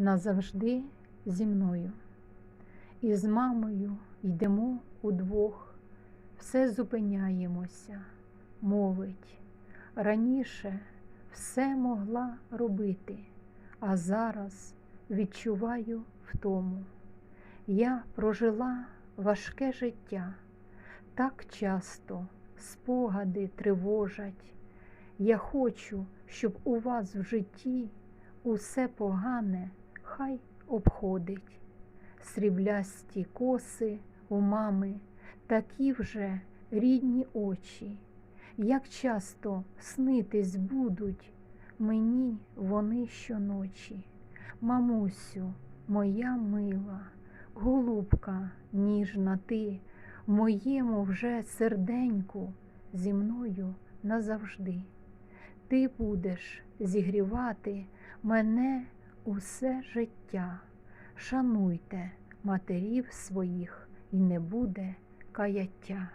назавжди зі мною. І з мамою йдемо удвох, все зупиняємося, мовить. Раніше все могла робити, а зараз відчуваю втому. Я прожила важке життя, так часто спогади тривожать. Я хочу, щоб у вас в житті усе погане хай обходить. Сріблясті коси у мами, такі вже рідні очі. Як часто снитись будуть мені вони щоночі. Мамусю, моя мила, голубка ніжна ти, моєму вже серденьку зі мною назавжди. Ти будеш зігрівати мене усе життя. Шануйте матерів своїх, і не буде каяття.